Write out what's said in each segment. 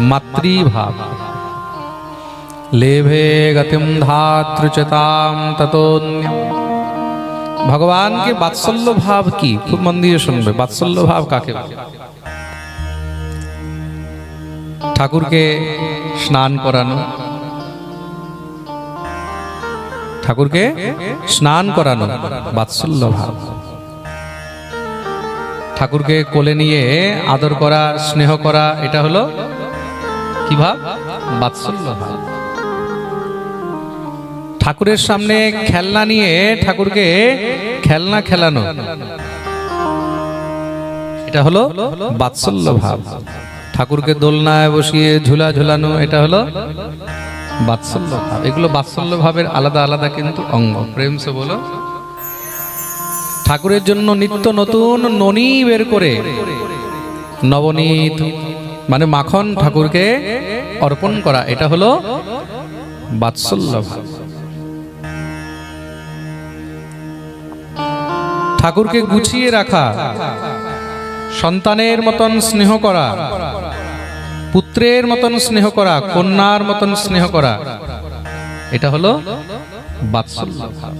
মাতৃভাব। Level গতিম ধাতৃচতাম ততোন্যম। ভগবানকে বাৎসল্য ভাব কি? খুব মন দিয়ে শুনবে, বাৎসল্য ভাব কাকে? ঠাকুরকে স্নান করানো। ঠাকুরকে স্নান করানো, বাৎসল্য ভাব। ঠাকুরকে কোলে নিয়ে আদর করা, স্নেহ করা, এটা হলো কি ভাব? বাৎসল্য ভাব। ঠাকুরের সামনে খেলনা নিয়ে ঠাকুরকে খেলনা খেলানো। এটা হলো বাৎসল্য ভাব। ঠাকুরকে দোলনায় বসিয়ে ঝুলা ঝুলানো, এটা হলো বাৎসল্য ভাব। এগুলো বাৎসল্য ভাবের আলাদা আলাদা কিন্তু অঙ্গ। প্রেম সে বলো। ঠাকুরের জন্য নিত্য নতুন ননি বের করে, নবনীত মানে মাখন ঠাকুরকে অর্পণ করা, এটা হলো বাৎসল্য ভাব। ঠাকুরকে গুছিয়ে রাখা, সন্তানের মতন স্নেহ করা, পুত্রের মতন স্নেহ করা, কন্যার মতন স্নেহ করা, এটা হলো বাৎসল্য ভাব।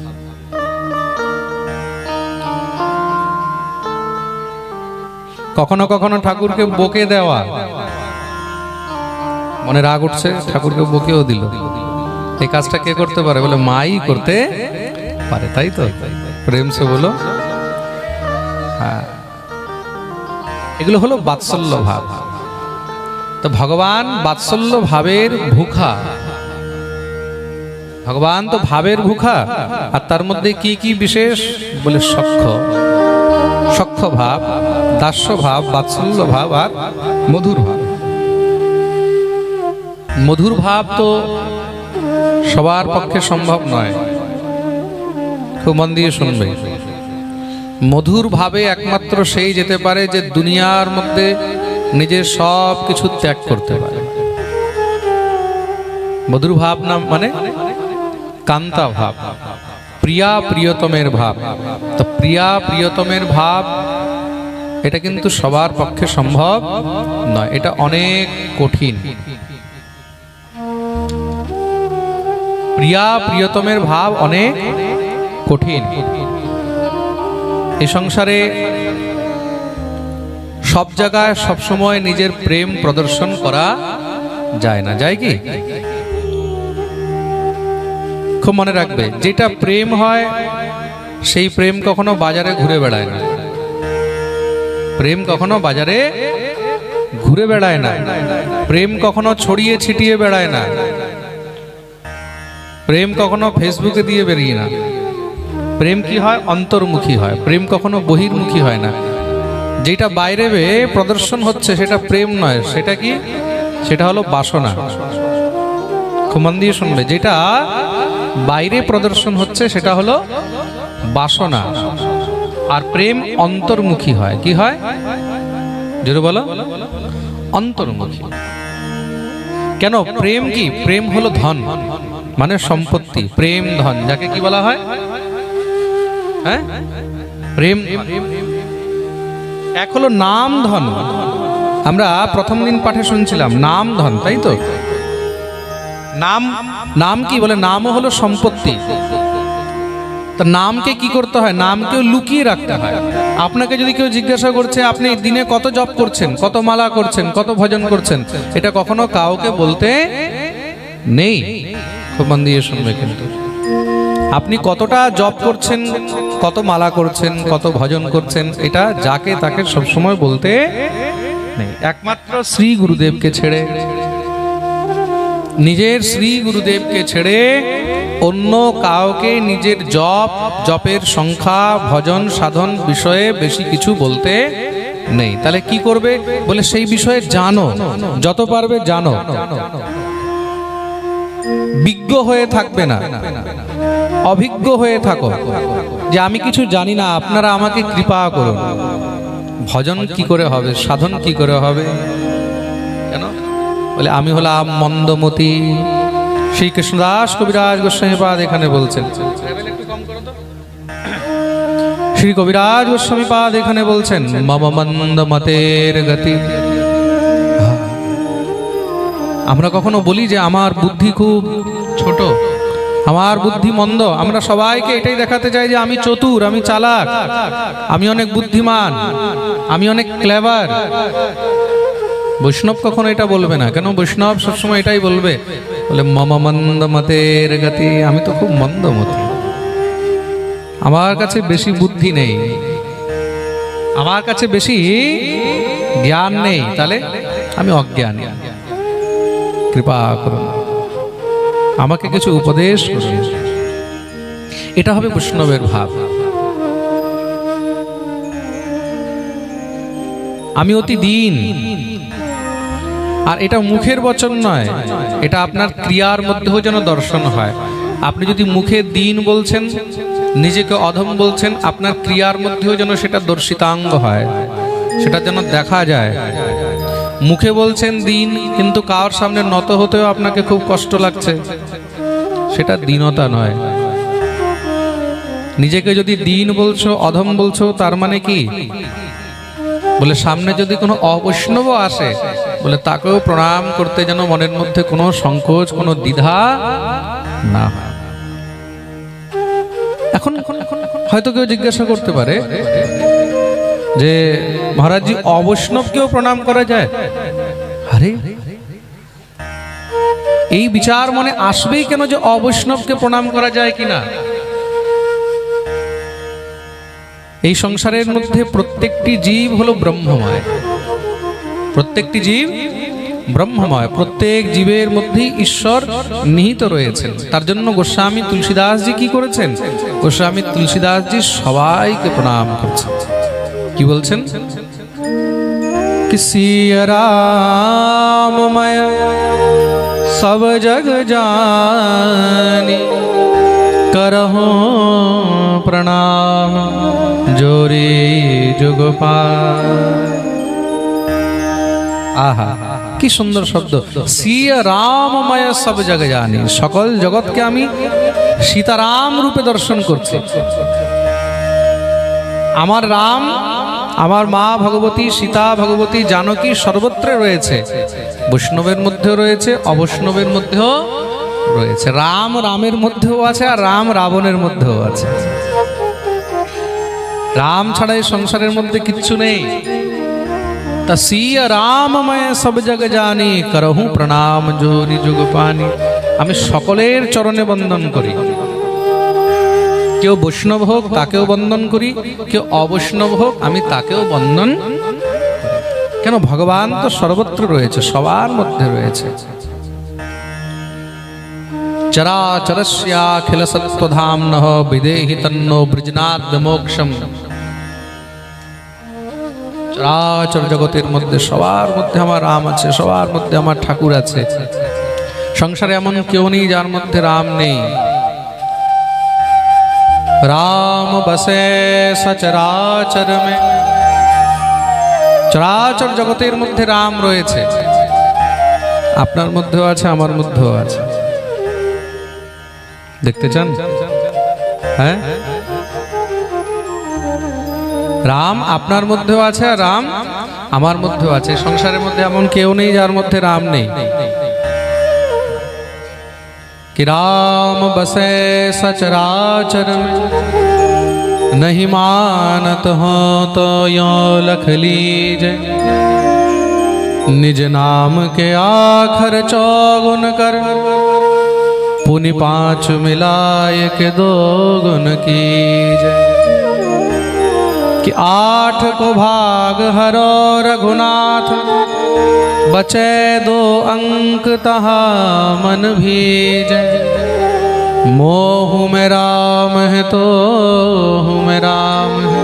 কখনো কখনো ঠাকুরকে বকে দেওয়া। মনে রাগ উঠছে, ঠাকুরকে বকেও দিল। এই কাজটা কে করতে পারে? বলে, মাই করতে পারে, তাই তো? প্রেম সে বলো। হ্যাঁ। এগুলো হলো বাৎসল্য ভাব। তো ভগবান বাৎসল্য ভাবের ভুখা। ভগবান তো ভাবের ভুখা, আর তার মধ্যে কি কি বিশেষ? বলে, সক্ষ। ভাব দাস্য ভাব বাৎসল্য ভাব আর মধুর ভাব মধুর ভাব তো সবার পক্ষে সম্ভব নয়। খুব মন দিয়ে শুনবে। মধুর ভাবে একমাত্র সেই যেতে পারে যে দুনিয়ার মধ্যে নিজের সব কিছু ত্যাগ করতে পারে। মধুর ভাব নাম মানে কান্তা ভাব প্রিয়া প্রিয়তমের ভাব। তো প্রিয়া প্রিয়তমের ভাব এটা কিন্তু সবার পক্ষে সম্ভব নয়, এটা অনেক কঠিন। প্রিয়া, প্রিয়তমের ভাব অনেক কঠিন। এ সংসারে সব জায়গায় সবসময় নিজের প্রেম প্রদর্শন করা যায় না, যায় কি? খুব মনে রাখবে, যেটা প্রেম হয়, সেই প্রেম কখনো বাজারে ঘুরে বেড়ায় না। প্রেম কখনো বাজারে ঘুরে বেড়ায় না। প্রেম কখনো ছড়িয়ে ছিটিয়ে বেড়ায় না। প্রেম কখনো ফেসবুকে দিয়ে বেরিয়ে না। প্রেম কি হয়? অন্তর্মুখী হয়। প্রেম কখনো বহির্মুখী হয় না। যেটা বাইরে প্রদর্শন হচ্ছে, সেটা প্রেম নয়। সেটা কি? সেটা হলো বাসনা। মন দিয়ে শুনবে। যেটা বাইরে প্রদর্শন হচ্ছে, সেটা হলো বাসনা। আর প্রেম অন্তর্মুখী হয়। কি হয়? জোরে বলো। অন্তর্মুখী। কেন? প্রেম কি? প্রেম হলো ধন মানে সম্পত্তি। প্রেম ধন, যাকে কি বলা হয়? হ্যাঁ? প্রেম, এক হলো নাম ধন। আমরা প্রথম দিন পাঠে শুনছিলাম, নাম ধন, তাই তো? নাম নাম কি বলে? নামও হলো সম্পত্তি। তা নামকে কি করতে হয়? নামকেও লুকিয়ে রাখতে হয়। আপনাকে যদি কেউ জিজ্ঞাসা করছে, আপনি দিনে কত জপ করছেন? কত মালা করছেন? কত ভজন করছেন? এটা কখনো কাউকে বলতে নেই। খুব মন দিয়ে শুনবে কিন্তু। আপনি কতটা জপ করছেন, কত মালা করছেন, কত ভজন করছেন, এটা যাকে তাকে সবসময় বলতে নেই। একমাত্র শ্রী গুরুদেবকে ছেড়ে, নিজের শ্রী গুরুদেবকে ছেড়ে অন্য কাউকে নিজের জপ, জপের সংখ্যা, ভজন, সাধন বিষয়ে বেশি কিছু বলতে নেই। তাহলে কি করবে? বলে সেই বিষয়ে জানো, যত পারবে জানো। বিজ্ঞ হয়ে থাকবে না। অভিজ্ঞ হয়ে থাকো। যে আমি কিছু জানি না, আপনারা আমাকে কৃপা করুন। ভজন কি করে হবে? সাধন কি করে হবে? কেন? বলে, আমি হলাম মন্দমতি। শ্রী কৃষ্ণদাস কবিরাজ গোস্বামীপাদ এখানে বলছেন। শ্রী কবিরাজ গোস্বামীপাদ এখানে বলছেন, মম মন্দ মতের গতি। আমরা কখনো বলি যে আমার বুদ্ধি খুব ছোট, আমার বুদ্ধি মন্দ। আমরা সবাইকে এটাই দেখাতে চাই যে আমি চতুর, আমি চালাক, আমি অনেক বুদ্ধিমান, আমি অনেক ক্লেভার। বৈষ্ণব কখনো এটা বলবে না। কেন? বৈষ্ণব সবসময় এটাই বলবে। বলে, মম মন্দ মতের গতি, আমি তো খুব মন্দ মতি। আমার কাছে বেশি বুদ্ধি নেই। আমার কাছে বেশি জ্ঞান নেই। তাহলে আমি অজ্ঞানী। কৃপা করুন। আমাকে কিছু উপদেশ করুন। এটা হবে বৈষ্ণবের ভাব। আমি অতি দিন। আর এটা মুখের বচন নয়, এটা আপনার ক্রিয়ার মধ্যেও যেন দর্শন হয়। আপনি যদি মুখে দিন বলছেন, নিজেকে অধম বলছেন, আপনার ক্রিয়ার মধ্যেও যেন সেটা দর্শিতাঙ্গ হয়, সেটা যেন দেখা যায়। মুখে বলছেন দিন, কিন্তু কার সামনে নত হতেও আপনাকে খুব কষ্ট লাগছে? সেটা দীনতা নয়। নিজেকে যদি দিন বলছো, অধম বলছো, তার মানে কি? বলে সামনে যদি কোনো অবৈষ্ণব আসে বলে, তাকেও প্রণাম করতে যেন মনের মধ্যে কোনো সংকোচ, কোনো দ্বিধা না এখন হয়তো কেউ জিজ্ঞাসা করতে পারে যে, মহারাজজি, অবৈষ্ণবকেও প্রণাম করা যায়? আরে, এই বিচার মনে আসবেই কেন যে অবৈষ্ণবকে প্রণাম করা যায় কিনা? এই সংসারের মধ্যে প্রত্যেকটি জীব হলো ব্রহ্মময়। প্রত্যেকটি জীব ব্রহ্মময় প্রত্যেক জীবের মধ্যেই ঈশ্বর নিহিত রয়েছেন তার জন্য গোস্বামী তুলসীদাসজি কি করেছেন গোস্বামী তুলসীদাসজি সবাইকে প্রণাম করছেন কি বলছেন किसी राममय सब जग जानी करहो प्रणाम जोरी जुग আহা, কি সুন্দর শব্দ। সিয়া রামময় সব জগ জানি। সকল জগৎকে আমি সীতারাম রূপে দর্শন করছি। আমার রাম, আমার মা ভগবতী, সীতা ভগবতী, জানকী সর্বত্র রয়েছে। বৈষ্ণবের মধ্যেও রয়েছে, অবৈষ্ণবের মধ্যেও রয়েছে। রাম রামের মধ্যেও আছে আর রাম রাবণের মধ্যেও আছে। রাম ছাড়া এই সংসারের মধ্যে কিচ্ছু নেই। তা সিয়া রামময় সব জগ জানি করহু প্রণাম জোরি যুগ পানি আমি সকলের চরণে বন্দন করি। কেউ বৈষ্ণব হোক, তাকেও বন্দন করি। কেউ অবৈষ্ণব হোক, আমি তাকেও বন্দন। কেন, ভগবান তো সর্বত্র রয়েছে, সবার মধ্যে রয়েছে। চরাচরস্যাখিল সত্ত্বধাম বিদেহি তন্নো বৃজনাথ বিমোক্ষম চরাচর জগতের মধ্যে সবার মধ্যে আমার রাম আছে, সবার মধ্যে আমার ঠাকুর আছে। সংসারে এমন কেউ নেই যার মধ্যে রাম নেই। রাম বসে সচরাচর মে চরাচর জগতের মধ্যে রাম রয়েছে। আপনার মধ্যেও আছে, আমার মধ্যেও আছে। দেখতে চান? হ্যাঁ? রাম আপনার মধ্যেও আছে আর রাম আমার মধ্যেও আছে সংসারের মধ্যে এমন কেউ নেই যার মধ্যে রাম নেই कि राम बसे सचराचर में नहीं मानत हो तो यो लख लीजे निज नाम के आखर चौगुन कर पुनि पांच मिलाय के दो गुण कीजे कि आठ को भाग हरो रघुनाथ बचे दो अंक तहा मन भीजे मोह में राम है तो में राम है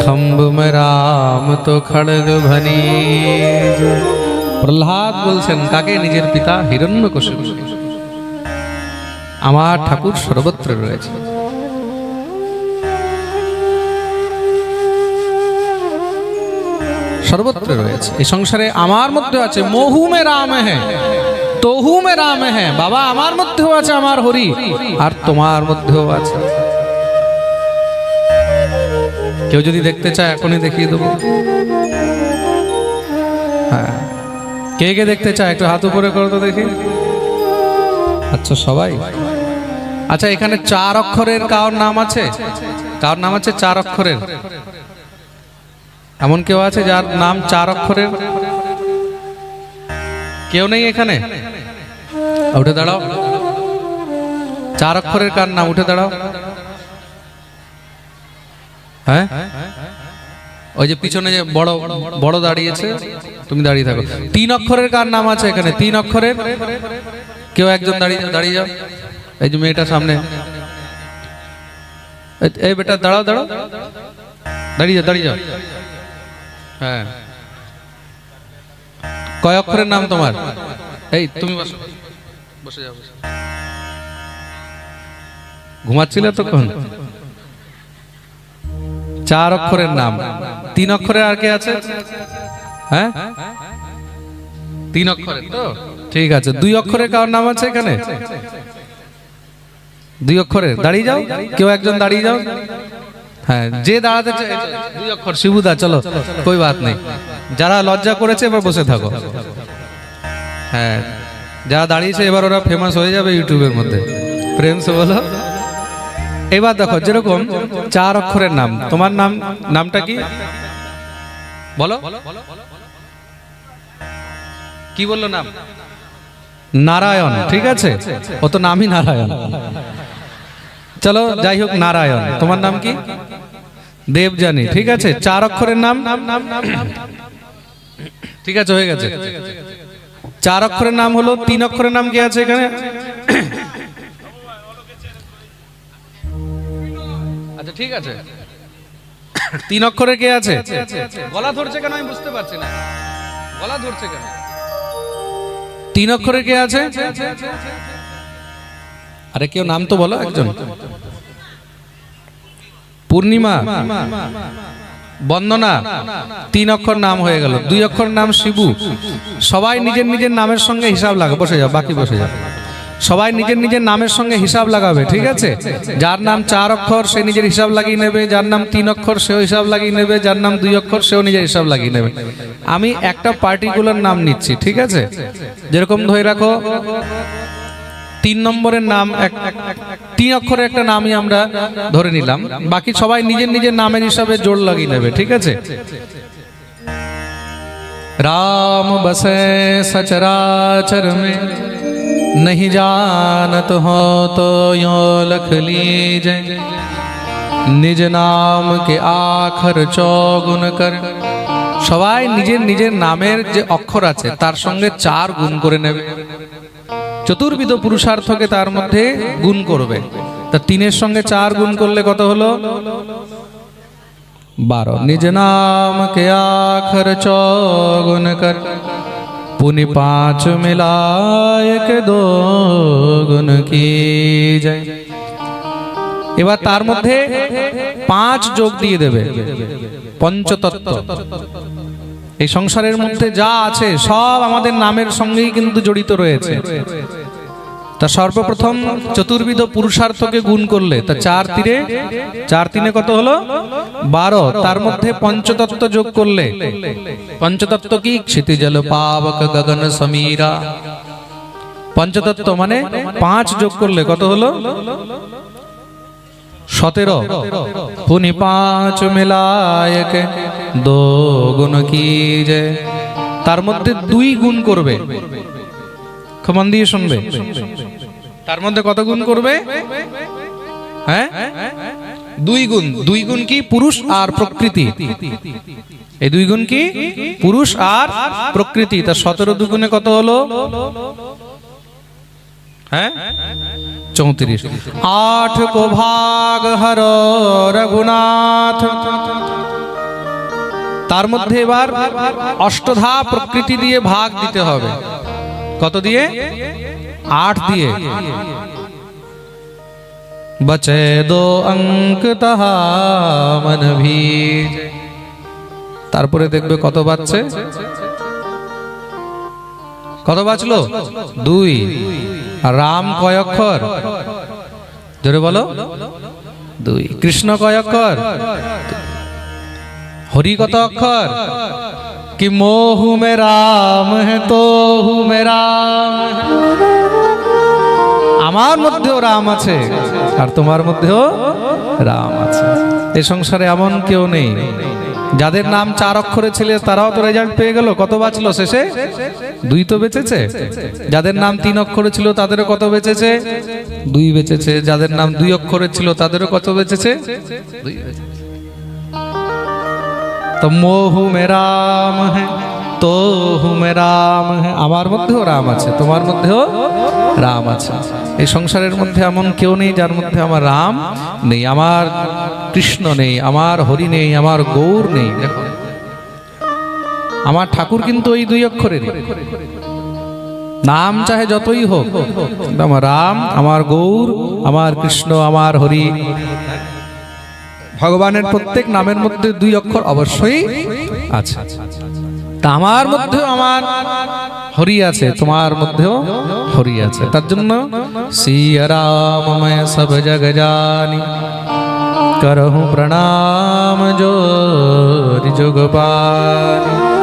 खम्ब में राम तो खड़ग भनी প্রহ্লাদ বলছেন কাকে নিজের পিতা হিরণ্য আমার ঠাকুর সর্বত্র রয়েছে সর্বত্র রয়েছে। এই সংসারে আমার মধ্যে আছে মহু মে রাম হ্যাঁ তহু মে রাম হ্যাঁ বাবা, আমার মধ্যেও আছে আমার হরি, আর তোমার মধ্যেও আছে। কেউ যদি দেখতে চায়, এখনই দেখিয়ে দেবো। হ্যাঁ। কে কে দেখতে চায়, একটু হাত উপরে করো তো দেখি। আচ্ছা সবাই। আচ্ছা এখানে চার অক্ষরের কার নাম আছে? কার নাম আছে? চার অক্ষরের। এমন কেউ আছে যার নাম চার অক্ষরের? কেউ নেই এখানে? উঠে দাঁড়াও। চার অক্ষরের কার নাম? উঠে দাঁড়াও। হ্যাঁ? ওই যে পিছনে যে বড় বড় দাঁড়িয়েছে, তুমি দাঁড়িয়ে থাকো। তিন অক্ষরের কার নাম আছে এখানে? তিন অক্ষরের? কেউ একজন দাঁড়িয়ে দাঁড়িয়ে যাও। এই যে মেয়েটা সামনে। এই- বেটা, দাঁড়াও দাঁড়াও। দাঁড়িয়ে যাও দাঁড়িয়ে যাও। হ্যাঁ। কয় অক্ষরের নাম তোমার? এই, তুমি। ঘুমাচ্ছিলে তখন? চার অক্ষরের নাম। তিন অক্ষরের আর কে আছে? হ্যাঁ? তিন অক্ষরের তো? ঠিক আছে। দুই অক্ষরের কার নাম আছে এখানে? দুই অক্ষরের। দাঁড়িয়ে যাও। কেউ একজন দাঁড়িয়ে যাও। হ্যাঁ যে দাঁড়াতে দুই অক্ষর শিবুদা চলো কই বাত নেই। যারা লজ্জা করেছে এবার বসে থাকো। হ্যাঁ যারা দাঁড়িয়েছে এবার ওরা ফেমাস হয়ে যাবে ইউটিউবের মধ্যে। প্রেম সে বলো। এবার দেখো যেরকম চার অক্ষরের নাম তোমার নাম নামটা কি? বলো। কি বলল নাম? নারায়ণ ঠিক আছে? ও তো নামই নারায়ণ। চলো যাই হোক নারায়ণ। তোমার নাম কি? দেবজানী ঠিক আছে? চার অক্ষরের নাম? ঠিক আছে হয়ে গেছে। চার অক্ষরের নাম হলো তিন অক্ষরের নাম কি আছে এখানে? আচ্ছা ঠিক আছে। তিন অক্ষরে কে আছে। গলা ধরছে কেন আমি বুঝতে পারছি না। গলা ধরছে কেন? তিন অক্ষরে কে আছে? আরে কেউ নাম তো বলো একজন। পূর্ণিমা, বন্দনা, তিন অক্ষর নাম হয়ে গেল। দুই অক্ষর নাম শিবু। সবাই নিজের নিজের নামের সঙ্গে হিসাব লাগা বসে যাও, বাকি বসে যাও। সবাই নিজের নিজের নামের সঙ্গে হিসাব লাগাবে, ঠিক আছে? যার নাম চার অক্ষর, সে নিজের হিসাব লাগিয়ে নেবে। যার নাম তিন অক্ষর, সেও হিসাব লাগিয়ে নেবে। যার নাম দুই অক্ষর, সেও নিজের হিসাব লাগিয়ে নেবে। আমি একটা পার্টিকুলার নাম নিচ্ছি, ঠিক আছে? যেরকম ধরে রাখো তিন নম্বরের নাম এক, তিন অক্ষরের একটা নামই আমরা ধরে নিলাম। বাকি সবাই নিজের নিজের নামের হিসাবে জোর লাগিয়ে নেবে, ঠিক আছে? রাম বসে সচরাচর মে নহি জানত হো তো ইয়ো লখ লীজে। নিজ নাম কে আখর চগুণ কর। সবাই নিজের নিজের নামের যে অক্ষর আছে, তার সঙ্গে চার গুণ করে নেবে। চতুর্বিধ পুরুষার্থকে তার মধ্যে গুণ করবে তা তিনের সঙ্গে চার গুণ করলে কত হলো बारो निज नाम के आखर चौगुन कर पुनि पांच मिलाय के दो গুণ কি যায় এবার তার মধ্যে পাঁচ যোগ দিয়ে দেবে পঞ্চতত্ত্ব এই সংসারের মধ্যে যা আছে সব আমাদের নামের সঙ্গেই কিন্তু জড়িত রয়েছে। তা সর্বপ্রথম চতুর্বিধ পুরুষার্থকে গুণ করলে, তা চার তীরে, চার তিনে কত হলো? বারো। তার মধ্যে পঞ্চতত্ত্ব যোগ করলে, পঞ্চতত্ত্ব কি? ক্ষিতিজল পাবক গগন সমীরা। পঞ্চতত্ত্ব মানে পাঁচ যোগ করলে কত হলো? সতেরো। পুনি পাঁচ মিলায়কে দো গুণ কি যে? তার মধ্যে দুই গুণ করবে। খুব মন দিয়ে শুনবে। তার মধ্যে কত গুণ করবে? হ্যাঁ? দুই গুণ। দুই গুণ কি? পুরুষ আর প্রকৃতি। এই দুই গুণ কি? পুরুষ আর প্রকৃতি। তার সতেরো দুগুণে কত হলো? হ্যাঁ? চৌত্রিশ আট কো ভাগ হর রঘুনাথ তার মধ্যে এবার অষ্টধা প্রকৃতি দিয়ে ভাগ দিতে হবে কত দিয়ে আট দিয়ে बचे दो অঙ্ক তাহা মন ভীজ তারপরে দেখবে কত বাজছে কত বাঁচলো দুই আর রাম কয় অক্ষর? ধরে বলো। দুই। কৃষ্ণ কয় অক্ষর? হরি কত অক্ষর? কি মোহু মে রাম হে তো মে রাম। আমার মধ্যেও রাম আছে, আর তোমার মধ্যেও রাম আছে। এ সংসারে এমন কেউ নেই। যাদের নাম চার অক্ষরে ছিল, তারাও তো রেজাল্ট পেয়ে গেল। কত বাঁচল শেষে? দুই তো বেঁচেছে। যাদের নাম তিন অক্ষরে ছিল, তাদেরও কত বেঁচেছে? দুই বেঁচেছে। যাদের নাম দুই অক্ষরে ছিল, তাদেরও কত বেঁচেছে। তো মোহু মেরাম হ্যাঁ। তো হু মে রাম হ্যাঁ আমার মধ্যেও রাম আছে, তোমার মধ্যেও রাম আছে। এই সংসারের মধ্যে এমন কেউ নেই যার মধ্যে আমার রাম নেই, আমার কৃষ্ণ নেই, আমার হরি নেই, আমার গৌর নেই, দেখো। আমার ঠাকুর কিন্তু ওই দুই অক্ষরের নাম চাহে যতই হোক আমার রাম, আমার গৌর, আমার কৃষ্ণ, আমার হরি। ভগবানের প্রত্যেক নামের মধ্যে দুই অক্ষর অবশ্যই আছে। তা আমার মধ্যেও আমার হরি আছে, তোমার মধ্যেও হরি আছে। তার জন্য সিয়া রামময় সব জগ জানি, করহু প্রণাম জোরি যোগপানি।